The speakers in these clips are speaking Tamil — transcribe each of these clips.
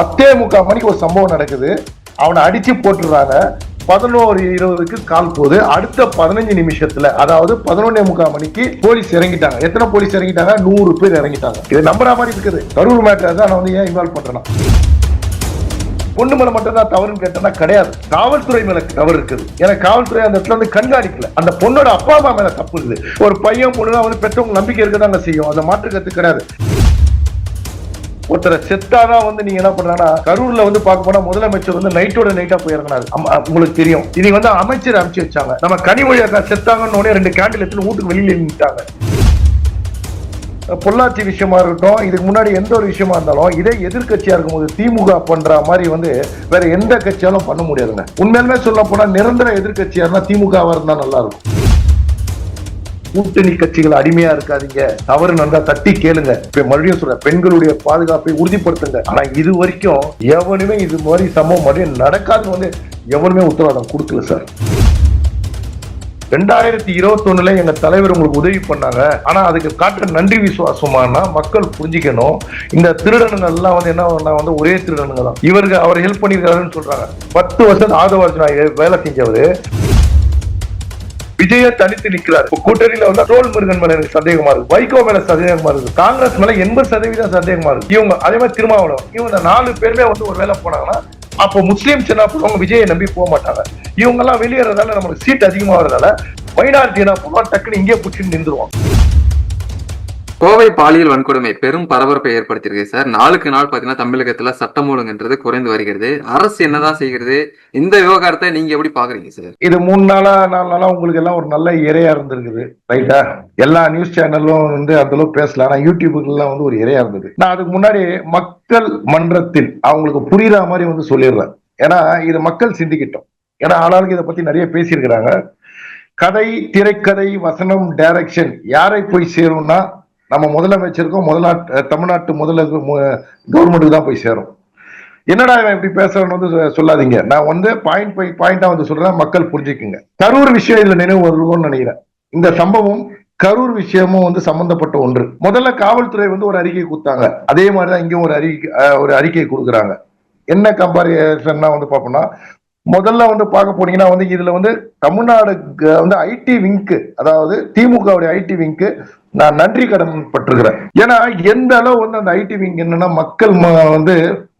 பத்தே முக்கால் மணிக்கு ஒரு சம்பவம் நடக்குது. அவனை அடிச்சு போட்டுடுறாங்க. பதினோரு இருபதுக்கு கால் போகுது. அடுத்த பதினஞ்சு நிமிஷத்துல அதாவது பதினொன்னே முக்கால் மணிக்கு போலீஸ் இறங்கிட்டாங்க. எத்தனை போலீஸ் இறங்கிட்டாங்க? நூறு பேர் இறங்கிட்டாங்க. இது நம்புற மாதிரி இருக்குது. கரூர் மேட்டர் தான் நான் வந்து ஏன் இன்வால்வ் பண்றேன்னா. பொண்ணு மேல மட்டும் தான் தவறுன்னு கேட்டனா கிடையாது. காவல்துறை மேல தவறு இருக்குது. ஏன்னா காவல்துறை அந்த இடத்துல வந்து கண்காணிக்கல. அந்த பொண்ணோட அப்பா அம்மா மேல தப்பு இருக்குது. ஒரு பையன் பொண்ணு வந்து பெற்றவங்க நம்பிக்கை இருக்கதாங்க செய்யும். அந்த மாற்று கிடையாது. ஒருத்தரை செத்தானா வந்து நீங்க என்ன பண்றாங்கன்னா கரூர்ல வந்து பார்க்க போனா முதலமைச்சர் வந்து நைட்டோட நைட்டா போயிருக்கிறாரு உங்களுக்கு தெரியும். இன்னைக்கு வந்து அமைச்சர் அமைச்சு வச்சாங்க. நம்ம கனிமொழி அக்கா செத்தாங்கன்னு உடனே ரெண்டு கேண்டில் எடுத்து வீட்டுக்கு வெளியில நின்றுட்டாங்க பொள்ளாச்சி விஷயமா இருக்கட்டும் இதுக்கு முன்னாடி எந்த ஒரு விஷயமா இருந்தாலும் இதே எதிர்க்கட்சியா இருக்கும்போது திமுக பண்ற மாதிரி வந்து வேற எந்த கட்சியாலும் பண்ண முடியாதுங்க. உண்மையிலுமே சொல்ல போனா நிரந்தர எதிர்கட்சியா இருந்தா திமுகவா இருந்தா நல்லா இருக்கும். கூட்டணி கட்சிகள் அடிமையா இருக்காதீங்க. தவறு நடந்தா தட்டி கேளுங்க. இப்ப மறுபடியும் சொல்றேன் பெண்களுடைய பாதுகாப்பை உறுதிப்படுத்துங்க. ஆனா இது வரைக்கும் எவனுமே இது மாதிரி சம்பவம் மறுபடியும் நடக்காதுன்னு வந்து எவனுமே உத்தரவாதம் கொடுக்கல சார். ரெண்டாயிரத்தி இருபத்தொன்னுல எங்க தலைவர் உங்களுக்கு உதவி பண்ணாங்க. ஆனா அதுக்கு காட்டுற நன்றி விசுவாசமானா மக்கள் புரிஞ்சுக்கணும். இந்த திருடனுங்க எல்லாம் வந்து என்ன வந்து ஒரே திருடனுங்க தான் இவருக்கு அவர் ஹெல்ப் பண்ணிருக்காருன்னு சொல்றாங்க. பத்து வருஷம் ஆதவார்ஜுனா வேலை செஞ்சவரு. விஜய தனித்து நிக்கிறார் கூட்டணியில வந்து ரோல் முருகன் மேல எனக்கு சந்தேகமா இருக்கு. வைகோ மேல சந்தேகமா இருக்கு. காங்கிரஸ் மேல எண்பது சதவீதம் சந்தேகமா இருக்கு. இவங்க அதே மாதிரி திருமாவளவன். இவங்க நாலு பேருமே வந்து ஒரு வேலை போனாங்கன்னா அப்போ முஸ்லீம்ஸ் என்ன பண்ணுவாங்க விஜயை நம்பி போக மாட்டாங்க. இவங்க எல்லாம் வெளியேறதால நமக்கு சீட் அதிகமாகிறதால மைனாரிட்டி என்ன பண்ணுவாங்க டக்குன்னு இங்கே பிடிச்சின்னு நின்றுவாங்க கோவை பாலியல் வன்கொடுமை பெரும் பரபரப்பை ஏற்படுத்தியிருக்கு சார். நாளுக்கு நாள் பாத்தீங்கன்னா தமிழகத்துல சட்டம் ஒழுங்குன்றது குறைந்து வருகிறது. அரசு என்னதான் செய்கிறது? இந்த விவகாரத்தை நீங்க எப்படி பாக்குறீங்க சார்? இது மூணு நாளா நாலு நாளா உங்களுக்கு எல்லாம் ஒரு நல்ல இரையா இருந்திருக்குது. ரைட்டா? எல்லா நியூஸ் சேனலும் வந்து அந்த அளவுக்கு பேசல. ஆனா யூடியூபுக்கெல்லாம் வந்து ஒரு இரையா இருந்தது. நான் அதுக்கு முன்னாடி மக்கள் மன்றத்தில் அவங்களுக்கு புரியுற மாதிரி வந்து சொல்லிடுறேன். ஏன்னா இது மக்கள் சிந்திக்கிட்டோம். ஏன்னா ஆளாளுக்கு இதை பத்தி நிறைய பேசியிருக்கிறாங்க. கதை திரைக்கதை வசனம் டைரக்ஷன் யாரை போய் சேரும்னா நம்ம முதலமைச்சருக்கும் முதலாட்டு தமிழ்நாட்டு முதல கவர்மெண்ட்டுக்கு தான் போய் சேரும். என்னடா இவன் இப்படி பேசுறன்னு வந்து சொல்லாதீங்க. நான் வந்து பாயிண்ட் பை பாயிண்டா வந்து சொல்றேன் மக்கள் புரிஞ்சுக்குங்க. கரூர் விஷயம் இதுல நினைவு வருவோம்னு நினைக்கிறேன். இந்த சம்பவம் கரூர் விஷயமும் வந்து சம்பந்தப்பட்ட ஒன்று. முதல்ல காவல்துறை வந்து ஒரு அறிக்கை கொடுத்தாங்க. அதே மாதிரிதான் இங்கேயும் ஒரு அறிக்கை ஒரு அறிக்கை கொடுக்குறாங்க. என்ன கம்பாரிசன்னா வந்து பார்ப்போம்னா முதல்ல வந்து பார்க்க போனீங்கன்னா வந்து இதுல வந்து தமிழ்நாடு வந்து ஐடி விங்க்கு அதாவது திமுகவுடைய ஐடி விங்க்கு நான் நன்றி கடன் பட்டிருக்கிறேன் ஏன்னா எந்த அளவு வந்து அந்த ஐடி விங் என்னன்னா மக்கள் வந்து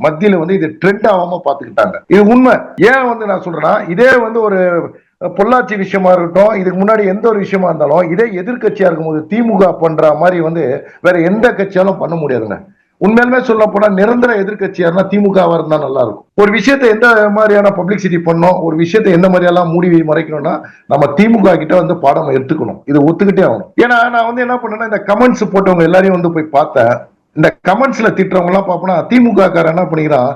மத்தியில வந்து இது ட்ரெண்ட் ஆகாம பாத்துக்கிட்டாங்க இது உண்மை. ஏன் வந்து நான் சொல்றேன்னா இதே வந்து ஒரு பொள்ளாச்சி விஷயமா இருக்கட்டும் இதுக்கு முன்னாடி எந்த ஒரு விஷயமா இருந்தாலும் இதே எதிர்கட்சியா இருக்கும்போது திமுக பண்ற மாதிரி வந்து வேற எந்த கட்சியாலும் பண்ண முடியாதுங்க. உண்மையிலுமே சொல்ல போனா நிரந்தர எதிர்கட்சியா இருந்தா திமுகவா இருந்தா நல்லா இருக்கும் ஒரு விஷயத்தை எந்த மாதிரியான பப்ளிசிட்டி பண்ணோம் ஒரு விஷயத்தை எந்த மாதிரியெல்லாம் மூடி மறைக்கணும்னா நம்ம திமுக கிட்ட வந்து பாடம் எடுத்துக்கணும். இது ஒத்துக்கிட்டே ஆகணும். ஏன்னா நான் வந்து என்ன பண்ணேன்னா இந்த கமெண்ட்ஸ் போட்டவங்க எல்லாரையும் வந்து போய் பார்த்தேன். இந்த கமெண்ட்ஸ்ல திட்டுறவங்க எல்லாம் பார்ப்போம்னா திமுக காரன் என்ன பண்ணிக்கிறான்?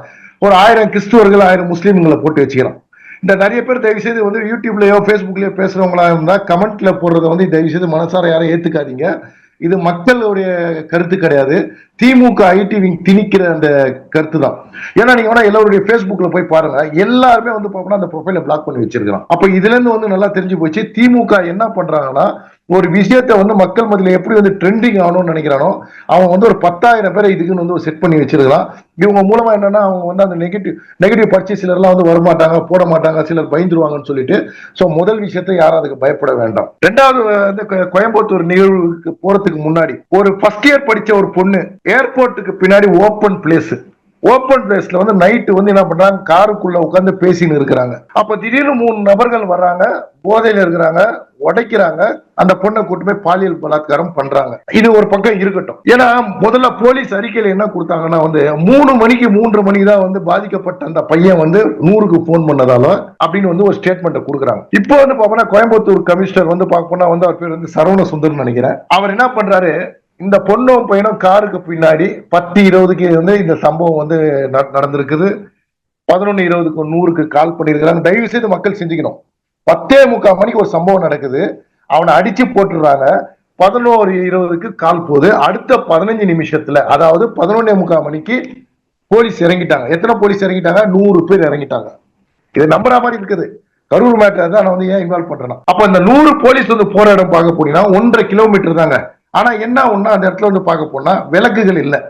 ஒரு ஆயிரம் கிறிஸ்துவர்கள் ஆயிரம் முஸ்லீம்களை போட்டு வச்சுக்கிறான். இந்த நிறைய பேர் தயவு செய்து வந்து யூடியூப்லயோ ஃபேஸ்புக்லயோ பேசுறவங்களா இருந்தா கமெண்ட்ல போடுறத வந்து தயவு செய்து மனசார யாரும் ஏத்துக்காதீங்க. இது மக்களுடைய கருத்து கிடையாது. திமுக ஐடி விங் திணிக்கிற அந்த கருத்து தான் ஏன்னா நீங்க வேணா எல்லாருடைய ஃபேஸ்புக்ல போய் பாருங்க. எல்லாருமே வந்து பாப்போம்னா அந்த ப்ரொஃபைல பிளாக் பண்ணி வச்சிருக்கிறான். அப்ப இதுல இருந்து வந்து நல்லா தெரிஞ்சு போச்சு. திமுக என்ன பண்றாங்கன்னா ஒரு விஷயத்தை வந்து மக்கள் மத்தியில் எப்படி வந்து ட்ரெண்டிங் ஆகணும்னு நினைக்கிறானோ அவன் வந்து ஒரு பத்தாயிரம் பேரை இதுக்குன்னு வந்து செட் பண்ணி வச்சிருக்கலாம். இவங்க மூலமா என்னன்னா அவங்க வந்து அந்த நெகட்டிவ் நெகட்டிவ் படிச்சு சிலர்லாம் வந்து வரமாட்டாங்க போட மாட்டாங்க சிலர் பயந்துருவாங்கன்னு சொல்லிட்டு ஸோ முதல் விஷயத்தை யாரும் அதுக்கு பயப்பட வேண்டாம். ரெண்டாவது வந்து கோயம்புத்தூர் நிகழ்வுக்கு போறதுக்கு முன்னாடி ஒரு ஃபர்ஸ்ட் இயர் படிச்ச ஒரு பொண்ணு ஏர்போர்ட்டுக்கு பின்னாடி ஓப்பன் பிளேஸ் ஓப்பன் பிளேஸ்ல வந்து நைட்டு வந்து என்ன பண்றாங்க? காருக்குள்ள உட்காந்து பேசின்னு இருக்கிறாங்க. அப்ப திடீர்னு மூணு நபர்கள் வர்றாங்க போதையில இருக்கிறாங்க உடைக்கிறாங்க அந்த பொண்ணை கூட்டு போய் பாலியல் பலாத்காரம் பண்றாங்க. இது ஒரு பக்கம் இருக்கட்டும். ஏன்னா முதல்ல போலீஸ் அறிக்கையில என்ன கொடுத்தாங்கன்னா வந்து மூணு மணிக்கு மூன்று மணிக்கு தான் வந்து பாதிக்கப்பட்ட அந்த பையன் வந்து நூறுக்கு போன் பண்ணதால அப்படின்னு வந்து ஒரு ஸ்டேட்மெண்ட் கொடுக்குறாங்க. இப்போ வந்து பாப்போம்னா கோயம்புத்தூர் கமிஷனர் வந்து பார்க்க வந்து அவர் பேர் வந்து சரவண சுந்தர் நினைக்கிறேன். அவர் என்ன பண்றாரு? இந்த பொண்ணும் பையனும் காருக்கு பின்னாடி பத்து இருபதுக்கு வந்து இந்த சம்பவம் வந்து நடந்திருக்குது. பதினொன்னு இருபதுக்கு நூறுக்கு கால் பண்ணியிருக்கிறாங்க. தயவு செய்து மக்கள் செஞ்சுக்கணும் பத்தே முக்கால் மணிக்கு ஒரு சம்பவம் நடக்குது. அவனை அடிச்சு போட்டுடுறாங்க. பதினோரு இருபதுக்கு கால் போகுது. அடுத்த பதினஞ்சு நிமிஷத்துல அதாவது பதினொன்னே முக்கால் மணிக்கு போலீஸ் இறங்கிட்டாங்க. எத்தனை போலீஸ் இறங்கிட்டாங்க? நூறு பேர் இறங்கிட்டாங்க. இது நம்புற மாதிரி இருக்குது. கரூர் மேட்டர் தான் நான் வந்து ஏன் இன்வால்வ் பண்றேன் அப்ப இந்த நூறு போலீஸ் வந்து போராடம் இடம் பார்க்க போனீங்கன்னா ஒன்றரை கிலோமீட்டர் தாங்க. ஆனால் என்ன ஒன்று அந்த இடத்துல வந்து பார்க்க போனால் விளக்குகள் இல்லை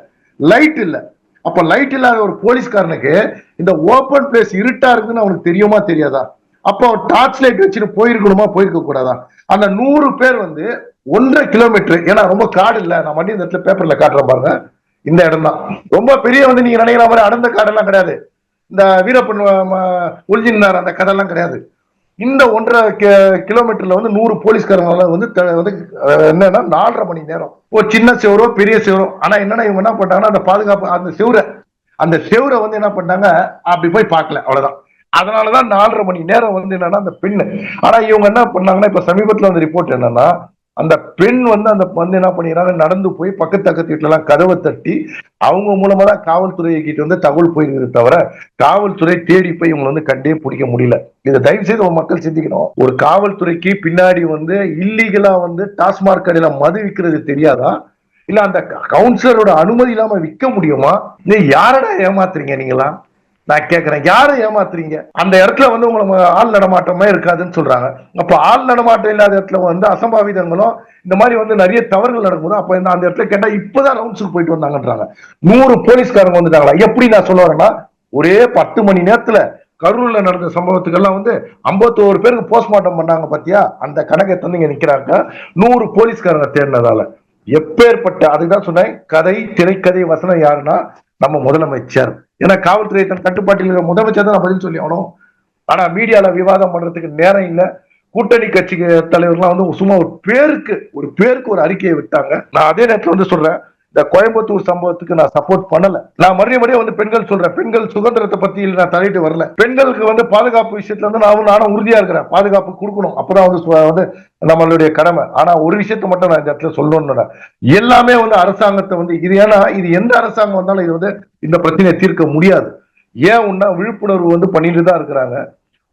லைட் இல்லை. அப்போ லைட் இல்லாத ஒரு போலீஸ்காரனுக்கு இந்த ஓப்பன் பிளேஸ் இருட்டா இருக்குன்னு அவனுக்கு தெரியுமா தெரியாதா? அப்போ டார்ச் லைட் வச்சுட்டு போயிருக்கணுமா போயிருக்க கூடாதா? அந்த நூறு பேர் வந்து ஒன்றரை கிலோமீட்டர் ஏன்னா ரொம்ப காடு இல்லை நான் மட்டும் இந்த இடத்துல பேப்பர்ல காட்டுறேன் பாருங்க. இந்த இடம் தான் ரொம்ப பெரிய வந்து நீங்க நினைக்கிற மாதிரி அடர்ந்த காடெல்லாம் கிடையாது. இந்த வீரப்பன் ஒளிஞ்சினார் அந்த கதையெல்லாம் கிடையாது. இந்த ஒன்றரை கிலோமீட்டர்ல வந்து நூறு போலீஸ்காரங்களால வந்து த- வந்து என்னன்னா நாலரை மணி நேரம். ஒரு சின்ன செவரோ பெரிய செவரோ. ஆனா என்னன்னா இவங்க என்ன பண்ணாங்கன்னா அந்த பாதுகாப்பு அந்த செவரை அந்த செவரை வந்து என்ன பண்ணாங்க அப்படி போய் பார்க்கல அவ்வளவுதான். அதனாலதான் நாலரை மணி நேரம் வந்து என்னன்னா அந்த பெண்ணு ஆனா இவங்க என்ன பண்ணாங்கன்னா இப்ப சமீபத்துல வந்து ரிப்போர்ட் என்னன்னா அந்த பெண் வந்து அந்த வந்து என்ன பண்ணிடுறாங்க நடந்து போய் பக்கத்து பக்கத்து வீட்டுல கதவை தட்டி அவங்க மூலமா தான் காவல்துறையை கிட்ட வந்து தகவல் போயிருக்குது தவிர காவல்துறை தேடி போய் இவங்களை வந்து கண்டே பிடிக்க முடியல. இதை தயவு செய்து மக்கள் சிந்திக்கணும். ஒரு காவல்துறைக்கு பின்னாடி வந்து இல்லீகலா வந்து டாஸ்மாக் கடையில மது விற்கிறது தெரியாதா? இல்ல அந்த கவுன்சிலரோட அனுமதி இல்லாம விற்க முடியுமா? நீ யாரடா ஏமாத்துறீங்க நீங்களா நான் கேக்குறேன். யாரை ஏமாத்துறீங்க? அந்த இடத்துல வந்து உங்களுக்கு ஆள் நடமாட்டமே இருக்காதுன்னு சொல்றாங்க. அப்ப ஆள் நடமாட்டம் இல்லாத இடத்துல வந்து அசம்பாவிதங்களும் இந்த மாதிரி வந்து நிறைய தவறுகள் நடக்கும்போது அப்ப அந்த இடத்துல கேட்டா இப்பதான் ரவுண்ட்ஸுக்கு போயிட்டு வந்தாங்கன்றாங்க. நூறு போலீஸ்காரங்க வந்துட்டாங்களா? எப்படி நான் சொல்ல வரேன்னா ஒரே பத்து மணி நேரத்துல கரூர்ல நடந்த சம்பவத்துக்கெல்லாம் வந்து 51 பேருக்கு போஸ்ட்மார்ட்டம் பண்ணாங்க பாத்தியா? அந்த கணக்கை தந்து இங்க நிக்கிறாங்க. நூறு போலீஸ்காரங்க தேடினதால. எப்பேற்பட்ட அதுதான் சொன்னேன் கதை திரைக்கதை வசனம் யாருன்னா நம்ம முதலமைச்சர். ஏன்னா காவல்துறை தன் கட்டுப்பாட்டில் இருக்கிற முதலமைச்சர் தான் நான் பதில் சொல்லி ஆகணும். ஆனா மீடியால விவாதம் பண்றதுக்கு நேரம் இல்ல. கூட்டணி கட்சி தலைவர்லாம் வந்து சும்மா ஒரு பேருக்கு ஒரு பேருக்கு ஒரு அறிக்கையை விட்டாங்க. நான் அதே நேரத்துல வந்து சொல்றேன். இந்த கோயம்புத்தூர் சம்பவத்துக்கு நான் சப்போர்ட் பண்ணல. நான் மறுபடியும் மறுபடியும் வந்து பெண்கள் சொல்றேன். பெண்கள் சுதந்திரத்தை பத்தி நான் தலையிட்டு வரல. பெண்களுக்கு வந்து பாதுகாப்பு விஷயத்துல வந்து நான் நானும் உறுதியா இருக்கிறேன். பாதுகாப்பு கொடுக்கணும். அப்பதான் வந்து வந்து நம்மளுடைய கடமை. ஆனா ஒரு விஷயத்தை மட்டும் நான் இந்த இடத்துல சொல்லணும்னு எல்லாமே வந்து அரசாங்கத்தை வந்து இது ஏன்னா இது எந்த அரசாங்கம் வந்தாலும் இது வந்து இந்த பிரச்சனையை தீர்க்க முடியாது. ஏன் உன்னா விழிப்புணர்வு வந்து பண்ணிட்டு தான் இருக்கிறாங்க?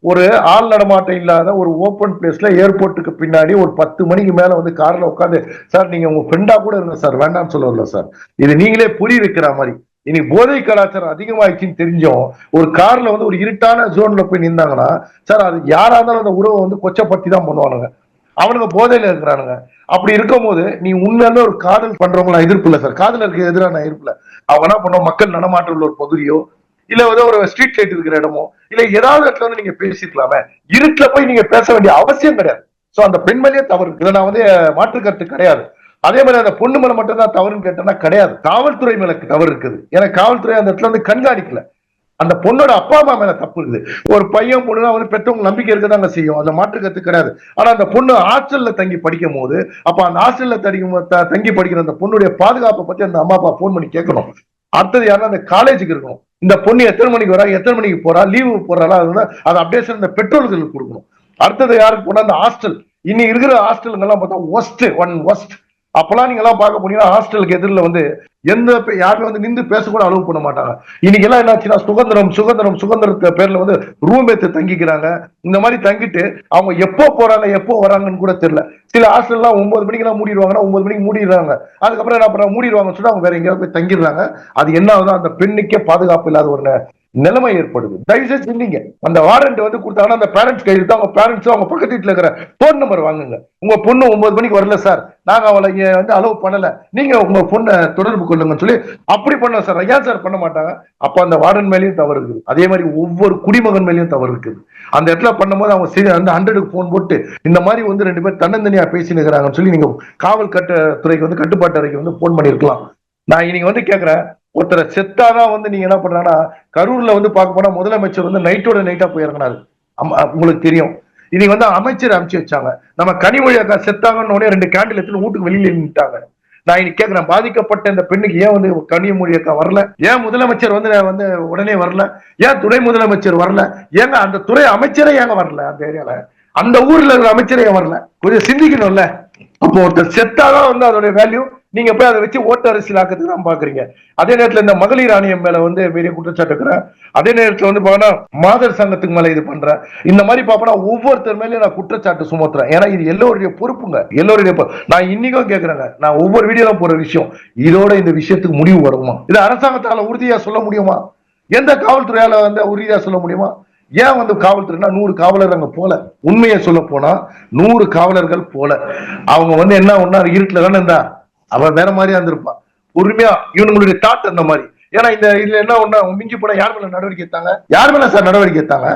ஒரு ஆள் நடமாட்டம் இல்லாத ஒரு ஓப்பன் பிளேஸ்ல ஏர்போர்ட்டுக்கு பின்னாடி ஒரு பத்து மணிக்கு மேல வந்து கார்ல உட்காந்து சார் நீங்க உங்க ஃப்ரெண்டா கூட இருங்க சார் வேண்டாம்னு சொல்ல வரல சார். இது நீங்களே புரிய வைக்கிற மாதிரி. இனி போதை கலாச்சாரம் அதிகமாயிடுச்சுன்னு தெரிஞ்சோம். ஒரு கார்ல வந்து ஒரு இருட்டான ஜோன்ல போய் நின்றாங்கன்னா சார் அது யாரா இருந்தாலும் அந்த உறவை வந்து கொச்சப்படுத்தி தான் பண்ணுவானுங்க. அவனுங்க போதையில இருக்கிறானுங்க. அப்படி இருக்கும்போது நீ உண்மையில ஒரு காதல் பண்றவங்க எதிர்ப்பு இல்லை சார்? காதலருக்கு எதிராக நான் எதிர்ப்பு இல்லை அவங்க என்ன பண்ணுவோம் மக்கள் நடமாட்டம் உள்ள ஒரு பகுதியோ இல்ல வந்து ஒரு ஸ்ட்ரீட் லைட் இருக்கிற இடமோ இல்ல ஏதாவது இடத்துல வந்து நீங்க பேசிக்கலாமே இருட்டுல போய் நீங்க பேச வேண்டிய அவசியம் கிடையாது. சோ அந்த பெண்மணியே தவறு. இதை நான் வந்து மாற்று கருத்து கிடையாது. அதே மாதிரி அந்த பொண்ணு மேல மட்டும் தான் தவறுன்னு கேட்டேன்னா கிடையாது. காவல்துறை மேல தவறு இருக்குது. ஏன்னா காவல்துறை அந்த இடத்துல வந்து கண்காணிக்கல. அந்த பொண்ணோட அப்பா அம்மா மேல தப்பு இருக்குது. ஒரு பையன் பொண்ணுனா வந்து பெற்றவங்க நம்பிக்கை இருக்கதாங்க செய்யும். அந்த மாற்று கிடையாது. ஆனா அந்த பொண்ணு ஹாஸ்டல்ல தங்கி படிக்கும் போது அப்ப அந்த ஹாஸ்டல்ல தங்கி படிக்கிற அந்த பொண்ணுடைய பாதுகாப்பை பத்தி அந்த அம்மா அப்பா போன் பண்ணி கேட்கணும். அடுத்தது யாருன்னா அந்த காலேஜுக்கு இருக்கணும். இந்த பொண்ணு எத்தனை மணிக்கு வரா எத்தனை மணிக்கு போறா லீவு போறாளா அது வந்து அது அப்டேஷன் இந்த பெட்ரோல்களுக்கு கொடுக்கணும். அடுத்தது யாருக்கு போனா அந்த ஹாஸ்டல் இனி இருக்கிற ஹாஸ்டலுங்கெல்லாம் பார்த்தா ஒஸ்ட் ஒன் ஒஸ்ட் அப்பெல்லாம் நீங்க எல்லாம் பார்க்க போனீங்கன்னா ஹாஸ்டலுக்கு எதிரில் வந்து எந்த யாருமே வந்து நின்று பேச கூட அலோவ் பண்ண மாட்டாங்க. இன்னைக்கு எல்லாம் என்னாச்சுன்னா சுதந்திரம் சுதந்திரம் சுதந்திரத்து பேர்ல வந்து ரூம் எடுத்து தங்கிக்கிறாங்க. இந்த மாதிரி தங்கிட்டு அவங்க எப்போ போறாங்க எப்போ வராங்கன்னு கூட தெரியல. சில ஹாஸ்டல்லாம் ஒன்பது மணிக்கெல்லாம் மூடிடுவாங்கன்னா ஒன்பது மணிக்கு மூடிடுறாங்க. அதுக்கப்புறம் என்ன பண்றாங்க மூடிடுவாங்கன்னு சொல்லி அவங்க வேற எங்கேயாவது போய் தங்கிடுறாங்க. அது என்ன ஆகுதுன்னா அந்த பெண்ணுக்கே பாதுகாப்பு இல்லாத ஒரு நிலைமை ஏற்படுது. தயவுசெய்து சிந்திங்க அந்த வாரண்ட் வந்து கொடுத்தாங்கன்னா அந்த பேரண்ட்ஸ் கையில் அவங்க பேரண்ட்ஸ் அவங்க பக்கத்து வீட்டில் இருக்கிற போன் நம்பர் வாங்குங்க. உங்க பொண்ணு ஒன்பது மணிக்கு வரல சார். நாங்க அவளை வந்து அலோவ் பண்ணல. நீங்க உங்க பொண்ணை தொடர்பு கொள்ளுங்கன்னு சொல்லி அப்படி பண்ண சார் ஐயா சார் பண்ண மாட்டாங்க. அப்ப அந்த வார்டன் மேலயும் தவறு இருக்குது. அதே மாதிரி ஒவ்வொரு குடிமகன் மேலயும் தவறு இருக்குது. அந்த இடத்துல பண்ணும்போது அவங்க சரி வந்து ஹண்ட்ரடுக்கு போன் போட்டு இந்த மாதிரி வந்து ரெண்டு பேர் தன்னந்தனியா பேசினுக்கிறாங்கன்னு சொல்லி நீங்க காவல் கட்ட துறைக்கு வந்து கட்டுப்பாட்டு அறைக்கு வந்து போன் பண்ணிருக்கலாம். நான் இன்னைக்கு வந்து கேட்கிறேன் ஒருத்தரை செத்தாதான் வந்து நீங்க என்ன பண்றாங்கன்னா கரூர்ல வந்து பார்க்க போனா முதலமைச்சர் வந்து நைட்டோட நைட்டா போயிருக்கிறாரு உங்களுக்கு தெரியும். இன்னைக்கு வந்து அமைச்சர் அனுப்பிச்சு வச்சாங்க. நம்ம கனிமொழி அக்கா செத்தாங்கன்னு உடனே ரெண்டு கேண்டில் எடுத்து வீட்டுக்கு வெளியில நின்றுட்டாங்க நான் இன்னைக்கு கேட்கிறேன் பாதிக்கப்பட்ட இந்த பெண்ணுக்கு ஏன் வந்து கனிமொழி அக்கா வரல? ஏன் முதலமைச்சர் வந்து வந்து உடனே வரல? ஏன் துணை முதலமைச்சர் வரல? ஏங்க அந்த துறை அமைச்சரே ஏங்க வரல அந்த ஏரியால? அந்த ஊர்ல இருக்கிற அமைச்சரே ஏன் வரல? கொஞ்சம் சிந்திக்கணும்ல? அப்போ ஒருத்தர் செத்தாதான் வந்து அதோட வேல்யூ நீங்க போய் அதை வச்சு ஓட்டு அரசியல் ஆக்கிறதுக்கு தான் பாக்குறீங்க. அதே நேரத்துல இந்த மகளிர் ஆணையம் மேல வந்து பெரிய குற்றச்சாட்டு இருக்கிறேன் அதே நேரத்துல வந்து பாத்தீங்கன்னா மாதர் சங்கத்துக்கு மேல இது பண்றேன். இந்த மாதிரி பாப்பனா ஒவ்வொருத்தர் மேலயும் நான் குற்றச்சாட்டு சுமத்துறேன். ஏன்னா இது எல்லோருடைய பொறுப்புங்க. எல்லோருடைய நான் இன்னைக்கும் கேக்குறேங்க. நான் ஒவ்வொரு வீடியோல போற விஷயம். இதோட இந்த விஷயத்துக்கு முடிவு வருமா? இது அரசாங்கத்தால உறுதியா சொல்ல முடியுமா? எந்த காவல்துறையால வந்து உறுதியா சொல்ல முடியுமா? ஏன் வந்து காவல்துறைனா நூறு காவலர் அங்க போல. உண்மையை சொல்ல போனா நூறு காவலர்கள் போல. அவங்க வந்து என்ன ஒன்னா இருட்டுல தானே இருந்தா? அவன் வேற மாதிரியா இருந்திருப்பான். பொறுமையா இவனுங்களுடைய தாட் அந்த மாதிரி. ஏன்னா இந்த இதுல என்ன ஒண்ணு மிஞ்சி போனா யார் மேல நடவடிக்கை எடுத்தாங்க? யார் மேல சார் நடவடிக்கை எடுத்தாங்க?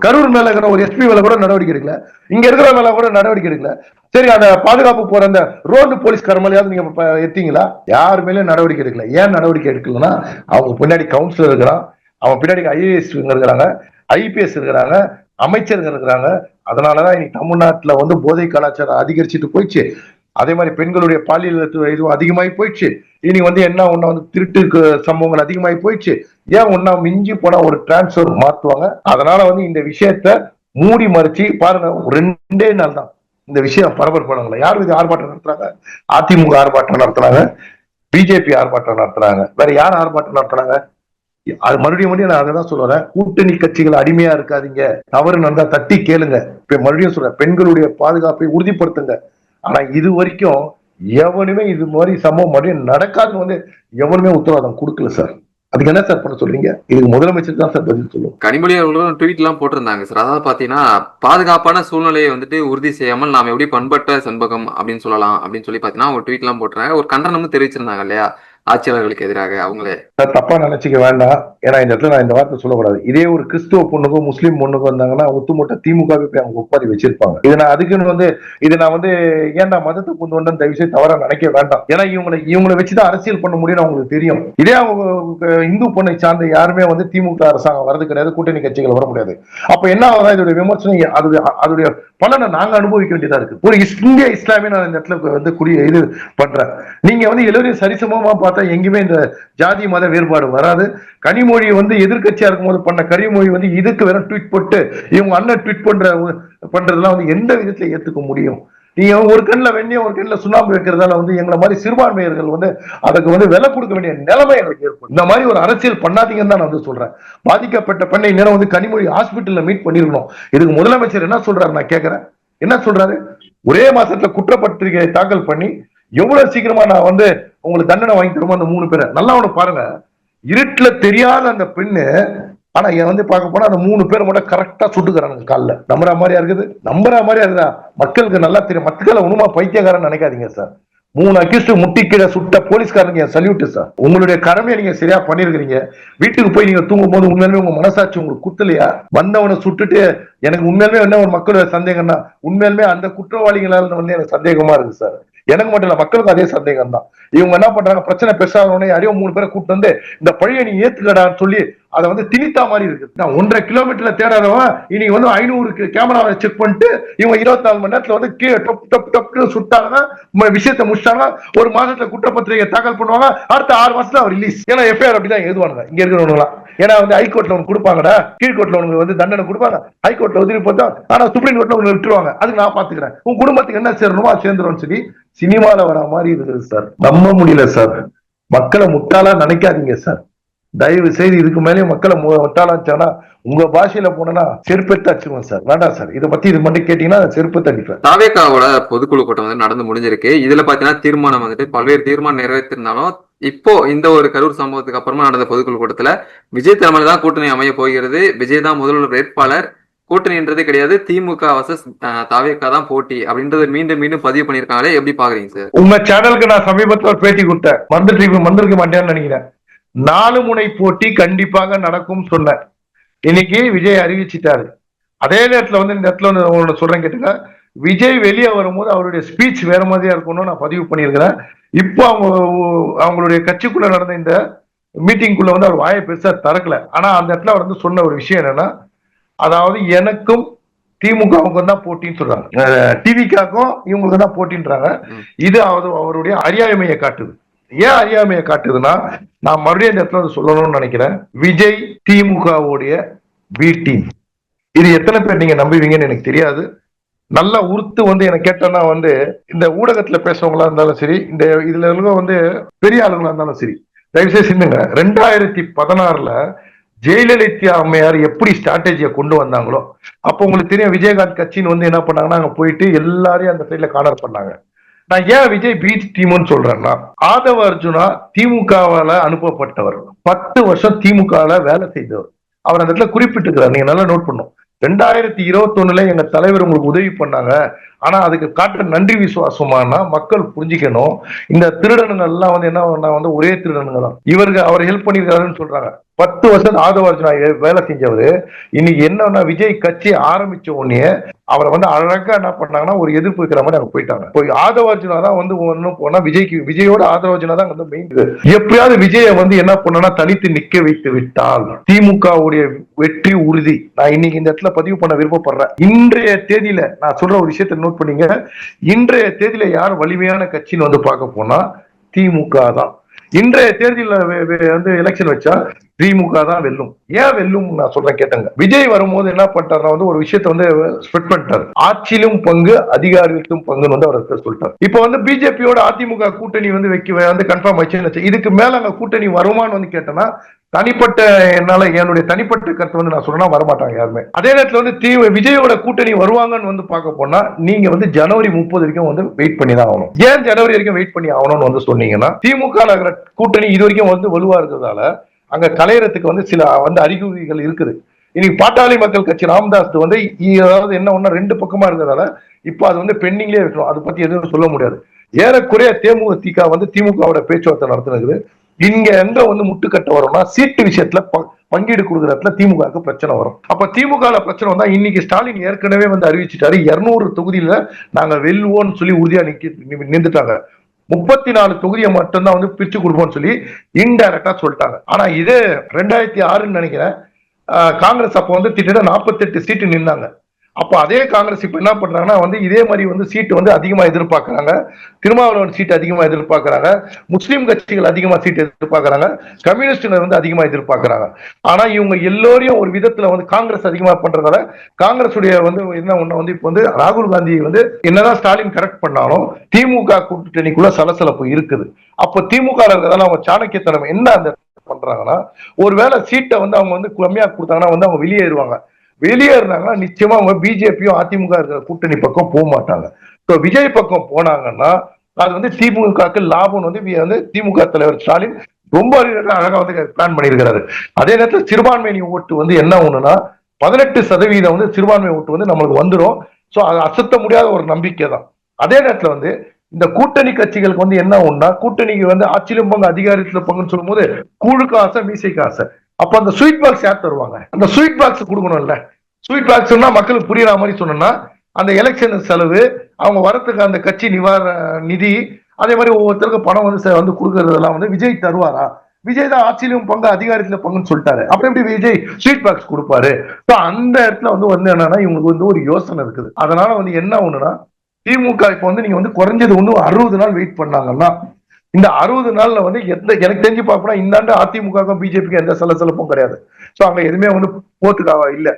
கரூர் மேல இருக்கிற ஒரு எஸ்பி மேல கூட நடவடிக்கை எடுக்கல. இங்க இருக்கிற மேல கூட நடவடிக்கை எடுக்கல. சரி அந்த பாதுகாப்பு போற அந்த ரோடு போலீஸ்கார மேலேயாவது நீங்க எத்தீங்களா? எடுத்தீங்களா யார் நடவடிக்கை எடுக்கல. ஏன் நடவடிக்கை எடுக்கலன்னா அவங்க பின்னாடி கவுன்சிலர் இருக்கிறான். அவன் பின்னாடி ஐஏஎஸ் இருக்கிறாங்க. ஐபிஎஸ் இருக்கிறாங்க. அமைச்சர்கள் இருக்கிறாங்க. அதனாலதான் இன்னைக்கு தமிழ்நாட்டுல வந்து போதை கலாச்சாரம் அதிகரிச்சுட்டு போயிடுச்சு. அதே மாதிரி பெண்களுடைய பாலியல் இதுவும் அதிகமாகி போயிடுச்சு. இனி வந்து என்ன ஒன்னா வந்து திருட்டு சம்பவங்கள் அதிகமாகி போயிடுச்சு. ஏன் ஒன்னா மிஞ்சி போனா ஒரு டிரான்ஸ்ஃபர் மாத்துவாங்க? அதனால வந்து இந்த விஷயத்த மூடி மறைச்சு பாருங்க ரெண்டே நாள் தான். இந்த விஷயம் பரபரப்பானவங்கள யார் இது ஆர்ப்பாட்டம் நடத்துறாங்க? அதிமுக ஆர்ப்பாட்டம் நடத்துறாங்க. பிஜேபி ஆர்ப்பாட்டம் நடத்துறாங்க. வேற யார் ஆர்ப்பாட்டம் நடத்துறாங்க? அது மறுபடியும் மறுபடியும் நான் அதை தான் சொல்லுறேன் கூட்டணி கட்சிகள் அடிமையா இருக்காதீங்க. தவறு நடந்தா தட்டி கேளுங்க. மறுபடியும் சொல்றேன். பெண்களுடைய பாதுகாப்பை உறுதிப்படுத்துங்க. ஆனா இது வரைக்கும் எவனுமே இது மாதிரி சம்பவம் மட்டும் நடக்காதுன்னு வந்து எவனுமே உத்தரவாதம் கொடுக்கல சார். அதுக்கு என்ன சார் பண்ண சொல்றீங்க? இதுக்கு முதலமைச்சர் தான் சார் பதில் சொல்லுவோம் கனிமொழி அவர்களும் ட்வீட் எல்லாம் போட்டிருந்தாங்க சார். அதாவது பாத்தீங்கன்னா பாதுகாப்பான சூழ்நிலையை வந்துட்டு உறுதி செய்யாமல் நாம் எப்படி பண்பட்ட செண்பகம் அப்படின்னு சொல்லலாம் அப்படின்னு சொல்லி பாத்தீங்கன்னா ஒரு ட்வீட் எல்லாம் போட்டுறாங்க ஒரு கண்டனமும் தெரிவிச்சிருந்தாங்க இல்லையா? ஆட்சியாளர்களுக்கு எதிராக அவங்களே தப்பா நினைச்சுக்க வேண்டாம். ஏன்னா இந்த இடத்துல நான் இந்த வார்த்தை சொல்லக்கூடாது. இதே ஒரு கிறிஸ்துவ பொண்ணுக்கோ முஸ்லீம் பொண்ணுக்கும் வந்தாங்கன்னா ஒத்துமொட்ட திமுகவே போய் அவங்க ஒப்பாதி வச்சிருப்பாங்க. இது நான் அதுக்குன்னு வந்து இது நான் வந்து ஏன்டா மதத்தை கொண்டு வந்தேன் தயவு செய்து தவறா நினைக்க வேண்டாம். ஏன்னா இவங்களை இவங்களை வச்சுதான் அரசியல் பண்ண முடியும்னு அவங்களுக்கு தெரியும். இதே அவங்க இந்து பொண்ணை சார்ந்த யாருமே வந்து திமுக அரசாங்கம் வரது கிடையாது கூட்டணி கட்சிகள் வர முடியாது. அப்ப என்ன ஆகுதா இதோட விமர்சனம் அதோடைய அதோடைய பலனை நாங்க அனுபவிக்க வேண்டியதா இருக்கு. ஒரு இந்திய இஸ்லாமிய நான் இந்த இடத்துல வந்து குடி இது பண்றேன். நீங்க வந்து எல்லோரையும் சரிசமமா பார்த்தா எங்கேயுமே இந்த ஜாதி மத வேறுபாடு வராது. கனிமொழி வந்து எதிர்கட்சியா இருக்கும்போது பண்ண கனிமொழி வந்து இதுக்கு வேற ட்வீட் போட்டு இவங்க அண்ணன் ட்வீட் பண்ற பண்றதெல்லாம் வந்து எந்த விதத்துல ஏத்துக்க முடியும்? நீங்க ஒரு கண்ணில் வெண்ணியம் ஒரு கண்ணில் சுண்ணாம்பு வைக்கிறதால வந்து எங்களை மாதிரி சிறுபான்மையர்கள் வந்து அதுக்கு வந்து விலை கொடுக்க வேண்டிய நிலைமை எங்களுக்கு ஏற்படும். இந்த மாதிரி ஒரு அரசியல் பண்ணாதீங்கன்னு தான் நான் வந்து சொல்றேன். பாதிக்கப்பட்ட பெண்ணை நேரம் வந்து கனிமொழி ஹாஸ்பிட்டல்ல மீட் பண்ணிருக்கணும். இதுக்கு முதலமைச்சர் என்ன சொல்றாரு நான் கேட்கிறேன்? என்ன சொல்றாரு? ஒரே மாசத்துல குற்றப்பத்திரிகை தாக்கல் பண்ணி எவ்வளவு சீக்கிரமா நான் வந்து உங்களுக்கு தண்டனை வாங்கி தருமோ அந்த மூணு பேரை? நல்லா ஒண்ணு பாருங்க. இருட்டுல தெரியாத அந்த பெண்ணு ஆனா என் வந்து பார்க்க போனா அந்த மூணு பேர் மட்டும் கரெக்டா சுட்டுக்கிறானுங்க காலில். நம்புற மாதிரியா இருக்குது? நம்புற மாதிரியா இருக்குதா? மக்களுக்கு நல்லா தெரியும். மக்களை ஒண்ணுமா பைத்தியக்காரன் நினைக்காதீங்க சார் மூணு அக்யூஸ்ட் முட்டி கீழே சுட்ட போலீஸ்காரங்க சல்யூட் சார் உங்களுடைய கடமையை நீங்க சரியா பண்ணிருக்கிறீங்க. வீட்டுக்கு போய் நீங்க தூங்கும் போது உண்மையிலுமே உங்க மனசாட்சி உங்களுக்கு குத்தலையா? வந்தவனை சுட்டுட்டு எனக்கு உண்மையிலுமே என்ன ஒரு மக்களோட சந்தேகம்னா உண்மையிலுமே அந்த குற்றவாளிகளால் வந்து எனக்கு சந்தேகமா இருக்கு சார் எனக்கு மட்டும் இல்ல மக்களுக்கும் அதே சந்தேகம் தான் இவங்க என்ன பண்றாங்க பிரச்சனை பெருசாக உடனே யாரையோ மூணு பேரை கூப்பிட்டு வந்து இந்த பழியை நீ ஏத்துக்கடான்னு சொல்லி அதை வந்து திணித்தா மாதிரி இருக்கு. நான் ஒன்றரை கிலோமீட்டர்ல தேடாதவன் இன்னைக்கு வந்து ஐநூறு கேமராவை செக் பண்ணிட்டு இவங்க இருபத்தி நாலு மணி நேரத்துல வந்து கீழே டப் டப் டப்னு சுட்டாங்கன்னா ம- விஷயத்தை முடிச்சிட்டாங்கன்னா ஒரு மாசத்துல குற்றப்பத்திரிகை தாக்கல் பண்ணுவாங்க அடுத்த ஆறு மாசத்துல அவர் ரிலீஸ் ஏன்னா எஃப்ஐஆர் அப்படிதான் எழுதுவானுங்க. இங்க இருக்கிறவங்களாம் ஏன்னா வந்து ஹைகோர்ட்ல ஒன்று கொடுப்பாங்கடா கீழ்கோர்ட்ல உனக்கு வந்து தண்டனை கொடுப்பாங்க. ஹைகோர்ட்ல உதவி பார்த்தா ஆனா சுப்ரீம் கோர்ட்ல ஒன்று விட்டுருவாங்க. அதுக்கு நான் பாத்துக்கிறேன். உன் குடும்பத்துக்கு என்ன சேரணுமோ அது சொல்லி சினிமால வர மாதிரி இருக்குது சார் நம்ப முடியல சார் மக்களை முட்டாளா நினைக்காதீங்க சார் தயவு செய்து இதுக்கு மேலே மக்களை முட்டாளாச்சானா உங்க பாஷையில போனா செருப்பெத்து அடிச்சிருவேன் சார். வேண்டாம் சார். இதை பத்தி இது மட்டும் கேட்டீங்கன்னா செருப்பெத்து அடிப்பேன். தாவேக்காவோட பொதுக்குழு கூட்டம் வந்து நடந்து முடிஞ்சிருக்கு. இதுல பாத்தீங்கன்னா தீர்மானம் வந்துட்டு பல்வேறு தீர்மானம் நிறைவேற்றிருந்தாலும் இப்போ இந்த ஒரு கரூர் சம்பவத்துக்கு அப்புறமா நடந்த பொதுக்குழு கூட்டத்துல விஜய் தலைமையில தான் கூட்டணி அமைய போகிறது. விஜய் தான் முதல்வர் வேட்பாளர். கூட்டணின்றது கிடையாது. திமுக வர்சஸ் தாவேக்கா தான் போட்டி அப்படின்றத மீண்டும் மீண்டும் பதிவு பண்ணிருக்காங்களே எப்படி பாக்குறீங்க சார்? உங்க சேனலுக்கு நான் சமீபத்துல ஒரு பேட்டி கொடுத்தேன். மறந்துட்டு மறந்துருக்க மாட்டேன்னு நினைக்கிறேன். நாலு முனை போட்டி கண்டிப்பாக நடக்கும் சொன்னேன் இன்னைக்கு விஜய் அறிவிச்சிட்டாரு. அதே நேரத்துல வந்து இந்த இடத்துல ஒண்ணு சொல்றேன் கேட்டுங்க. விஜய் வெளியே வரும்போது அவருடைய ஸ்பீச் வேற மாதிரியா இருக்கணும்னு நான் பதிவு பண்ணியிருக்கிறேன். இப்போ அவங்க அவங்களுடைய கட்சிக்குள்ள நடந்த இந்த மீட்டிங்குள்ள வந்து அவர் வாயை பெருசா திறக்கல. ஆனா அந்த இடத்துல அவர் வந்து சொன்ன ஒரு விஷயம் என்னன்னா அதாவது எனக்கும் திமுகவுக்கும் தான் போட்டின்னு சொல்றாங்க. டிவிக்காக்கும் இவங்களுக்கு தான் போட்டின்றாங்க. இது அவர் அவருடைய அறியாமையை காட்டுது. ஏன் அறியாமையை காட்டுதுன்னா நான் மறுபடியும் இந்த இடத்துல சொல்லணும்னு நினைக்கிறேன். விஜய் திமுகவுடைய பி டீம் இது எத்தனை பேர் நீங்க நம்புவீங்கன்னு எனக்கு தெரியாது. நல்லா உறுத்து வந்து எனக்கு கேட்டோன்னா வந்து இந்த ஊடகத்துல பேசுறவங்களா இருந்தாலும் சரி இந்த இதுல இருக்க வந்து பெரிய ஆளுங்களா இருந்தாலும் சரி தயவுசெய்து சிந்துங்க. ரெண்டாயிரத்தி பதினாறுல ஜெயலலிதா அம்மையார் எப்படி ஸ்ட்ராட்டஜியை கொண்டு வந்தாங்களோ அப்போ உங்களுக்கு தெரியும் விஜயகாந்த் கட்சின்னு வந்து என்ன பண்ணாங்கன்னா அங்கே போயிட்டு எல்லாரையும் அந்த சைட்ல கார்னர் பண்ணாங்க. நான் ஏன் விஜய் பீச் டீம்னு சொல்றேன்னா ஆதவ அர்ஜுனா திமுகவால அனுப்பப்பட்டவர். பத்து வருஷம் திமுகல வேலை செய்தவர். அவர் அந்த இடத்துல குறிப்பிட்டிருக்கிறார் நீங்க நல்லா நோட் பண்ணும். ரெண்டாயிரத்தி இருபத்தொன்னுல எங்க தலைவர் உங்களுக்கு உதவி பண்ணாங்க. ஆனா அதுக்கு காட்டுற நன்றி விசுவாசமானா மக்கள் புரிஞ்சுக்கணும். இந்த திருடனுங்க எல்லாம் வந்து என்ன வந்து ஒரே திருடனுங்க தான். இவருக்கு அவர் ஹெல்ப் பண்ணிருக்காருன்னு சொல்றாங்க. பத்து வருஷம் ஆதவார்ஜுனா வேலை செஞ்சவர். இன்னைக்கு என்னன்னா விஜய் கட்சி ஆரம்பிச்ச உடனே அவரை வந்து அழகா என்ன பண்ணாங்கன்னா ஒரு எதிர்ப்பு இருக்கிற மாதிரி அவங்க போயிட்டாங்க. போய் ஆதவர்ஜுனா தான் வந்து ஒன்றும் போனா விஜய்க்கு விஜயோட ஆதவார்ஜுனா தான் வந்து மெயின் எப்படியாவது விஜயை வந்து என்ன பண்ணனா தனித்து நிக்க வைத்து விட்டால் திமுகவுடைய வெற்றி உறுதி. நான் இன்னைக்கு இந்த இடத்துல பதிவு பண்ண விருப்பப்படுறேன். இன்றைய தேதியில நான் சொல்ற ஒரு விஷயத்தை நோட் பண்ணீங்க. இன்றைய தேதியில யார் வலிமையான கட்சின்னு வந்து பார்க்க போனா திமுக தான். இன்றைய தேர்தலில் வந்து எலெக்ஷன் வச்சா திமுக தான் வெல்லும். ஏன் வெல்லும் நான் சொல்றேன் கேட்டங்க. விஜய் வரும்போது என்ன பண்ணிட்டாருன்னா வந்து ஒரு விஷயத்த வந்து ஸ்ப்ரெட் பண்ணிட்டாரு. ஆட்சியிலும் பங்கு அதிகாரிகளுக்கும் பங்குன்னு வந்து அவர் சொல்லிட்டார். இப்போ வந்து பிஜேபியோட அதிமுக கூட்டணி வந்து வைக்க வந்து கன்ஃபார்ம் ஆச்சு இதுக்கு மேல அங்க கூட்டணி வருமான்னு வந்து கேட்டோம்னா தனிப்பட்ட என்னால என்னுடைய தனிப்பட்ட கருத்து வந்து நான் சொல்லணும் வரமாட்டாங்க யாருமே. அதே நேரத்தில் வந்து தி விஜயோட கூட்டணி வருவாங்கன்னு வந்து பார்க்க போனா நீங்க வந்து ஜனவரி முப்பது வரைக்கும் வந்து வெயிட் பண்ணி தான் ஆகணும். ஏன் ஜனவரி வரைக்கும் வெயிட் பண்ணி ஆகணும்னு வந்து சொன்னீங்கன்னா திமுக நகர கூட்டணி இது வரைக்கும் வந்து வலுவா இருக்கிறதால அங்க கலையறதுக்கு வந்து சில வந்து அறிகுறிகள் இருக்குது. இன்னைக்கு பாட்டாளி மக்கள் கட்சி ராமதாஸ் வந்து அதாவது என்ன ஒன்னா ரெண்டு பக்கமா இருக்கிறதால இப்போ அது வந்து பெண்டிங்லேயே இருக்கணும் அதை பத்தி எதுவும் சொல்ல முடியாது. ஏறக்குறைய தேமுதிக வந்து திமுகவோட பேச்சுவார்த்தை நடத்துனது இங்க எங்க வந்து முட்டுக்கட்ட வரும்னா சீட்டு விஷயத்துல ப- பங்கீடு கொடுக்குற இடத்துல திமுகவுக்கு பிரச்சனை வரும். அப்ப திமுக பிரச்சனை வந்தா இன்னைக்கு ஸ்டாலின் ஏற்கனவே வந்து அறிவிச்சிட்டாரு. இருநூறு தொகுதியில நாங்க வெல்வோம்னு சொல்லி உறுதியா நிக்க நின்றுட்டாங்க. முப்பத்தி நாலு தொகுதியை மட்டும்தான் வந்து பிரிச்சு கொடுப்போம்னு சொல்லி இன்டைரக்டா சொல்லிட்டாங்க. ஆனா இது ரெண்டாயிரத்தி ஆறுன்னு நினைக்கிறேன் காங்கிரஸ் அப்போ வந்து கிட்டத்தட்ட நாற்பத்தெட்டு சீட்டு நின்னாங்க. அப்போ அதே காங்கிரஸ் இப்போ என்ன பண்ணுறாங்கன்னா வந்து இதே மாதிரி வந்து சீட்டு வந்து அதிகமாக எதிர்பார்க்குறாங்க. திருமாவளவன் சீட்டு அதிகமாக எதிர்பார்க்குறாங்க. முஸ்லீம் கட்சிகள் அதிகமாக சீட்டு எதிர்பார்க்குறாங்க. கம்யூனிஸ்டுகள் வந்து அதிகமாக எதிர்பார்க்குறாங்க. ஆனால் இவங்க எல்லோரையும் ஒரு விதத்தில் வந்து காங்கிரஸ் அதிகமாக பண்ணுறதால காங்கிரஸுடைய வந்து என்ன ஒன்று வந்து இப்போ வந்து ராகுல் காந்தி வந்து என்னதான் ஸ்டாலின் கரெக்ட் பண்ணாலும் திமுக கூட்டணிக்குள்ள சலசலப்பு இருக்குது. அப்போ திமுக இருக்கிறதால அவங்க சாணக்கியத்தனம் என்ன அந்த பண்றாங்கன்னா ஒருவேளை சீட்டை வந்து அவங்க வந்து கம்மியா கொடுத்தாங்கன்னா வந்து அவங்க வெளியேறுவாங்க. வெளியே இருந்தாங்கன்னா நிச்சயமா அவங்க பிஜேபியும் அதிமுக இருக்கிற கூட்டணி பக்கம் போக மாட்டாங்க. ஸோ விஜய் பக்கம் போனாங்கன்னா அது வந்து திமுகக்கு லாபம் வந்து வந்து திமுக தலைவர் ஸ்டாலின் ரொம்ப அழகா வந்து பிளான் பண்ணியிருக்கிறாரு. அதே நேரத்தில் சிறுபான்மை ஓட்டு வந்து என்ன ஒண்ணுன்னா பதினெட்டு சதவீதம் வந்து சிறுபான்மை ஓட்டு வந்து நம்மளுக்கு வந்துடும் ஸோ அது அசத்த முடியாத ஒரு நம்பிக்கை தான். அதே நேரத்தில் வந்து இந்த கூட்டணி கட்சிகளுக்கு வந்து என்ன ஒண்ணா கூட்டணிக்கு வந்து ஆட்சியிலும் பங்கு அதிகாரத்தில் பங்குன்னு சொல்லும்போது கூழுக்கு ஆசை மீசைக்கு ஆசை. அப்ப அந்த ஸ்வீட் பாக்ஸ் யார் தருவாங்க? அந்த ஸ்வீட் பாக்ஸ் கொடுக்கணும்ல. ஸ்வீட் பாக்ஸ்னா மக்களுக்கு புரியுற மாதிரி சொன்னோம்னா அந்த எலெக்ஷன் செலவு அவங்க வரத்துக்கு அந்த கட்சி நிவாரண நிதி அதே மாதிரி ஒவ்வொருத்தருக்கும் பணம் வந்து ச- வந்து கொடுக்கறதெல்லாம் வந்து விஜய் தருவாரா? விஜய் தான் ஆட்சியிலும் பங்கு அதிகாரத்துல பங்குன்னு சொல்லிட்டாரு. அப்புறம் எப்படி விஜய் ஸ்வீட் பாக்ஸ் கொடுப்பாரு? ஸோ அந்த இடத்துல வந்து வந்து என்னன்னா இவங்களுக்கு வந்து ஒரு யோசனை இருக்குது. அதனால வந்து என்ன ஒண்ணுன்னா திமுக இப்ப வந்து நீங்க வந்து குறைஞ்சது ஒன்று அறுபது நாள் வெயிட் பண்ணாங்கன்னா இந்த அறுபது நாள்ல வந்து எந்த எனக்கு தெரிஞ்சு பார்க்கணும் இந்த ஆண்டு அதிமுக பிஜேபிக்கு எந்த சலசலப்பும் கிடையாது. ஸோ அங்க எதுவுமே வந்து போத்துக்காவா இல்ல.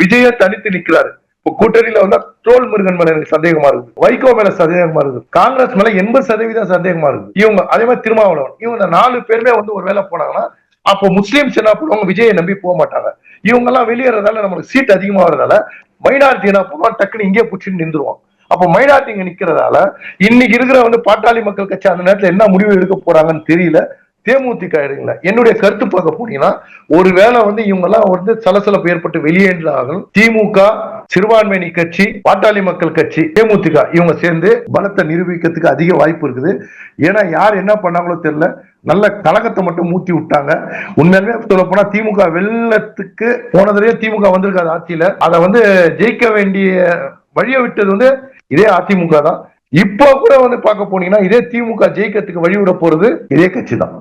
விஜய தனித்து நிக்கிறாரு. இப்போ கூட்டணியில வந்து தோல் முருகன் மேல எனக்கு சந்தேகமா இருக்கு வைகோ மேல சந்தேகமா இருக்கு காங்கிரஸ் மேல எண்பது சதவீதம் சந்தேகமா இருக்கு இவங்க அதே மாதிரி திருமாவளவன். இவங்க நாலு பேருமே வந்து ஒரு வேலை போனாங்கன்னா அப்போ முஸ்லீம்ஸ் என்ன பண்ணுவாங்க? விஜயை நம்பி போக மாட்டாங்க. இவங்க எல்லாம் வெளியேறதால நமக்கு சீட் அதிகமாகிறதால மைனாரிட்டி என்ன பண்ணுவாங்க? டக்குன்னு இங்கே பிடிச்சிட்டு நின்றுவோம் அப்போ மைனாரிட்டி இங்க நிக்கிறதால இன்னைக்கு இருக்கிற வந்து பாட்டாளி மக்கள் கட்சி அந்த நேரத்துல என்ன முடிவு எடுக்க போறாங்கன்னு தெரியல. தேமுதிக எடுங்கள என்னுடைய கருத்து பார்க்க போனீங்கன்னா ஒருவேளை வந்து இவங்க எல்லாம் வந்து சலசலப்பு ஏற்பட்டு வெளியேறார்கள் திமுக சிறுபான்மையினி கட்சி பாட்டாளி மக்கள் கட்சி தேமுதிக இவங்க சேர்ந்து பலத்தை நிரூபிக்கிறதுக்கு அதிக வாய்ப்பு இருக்குது. ஏன்னா யார் என்ன பண்ணாங்களோ தெரியல. நல்ல கலகத்தை மட்டும் மூட்டி விட்டாங்க. உண்மையாலுமே சொல்ல போனா திமுக வெள்ளத்துக்கு போனதுலயே திமுக வந்திருக்காது ஆட்சியில. அதை வந்து ஜெயிக்க வேண்டிய வழியை விட்டது வந்து இதே அதிமுக தான். இப்போ கூட வந்து பார்க்க போனீங்கன்னா இதே திமுக ஜெயிக்கிறதுக்கு வழிவிட போறது இதே கட்சி தான்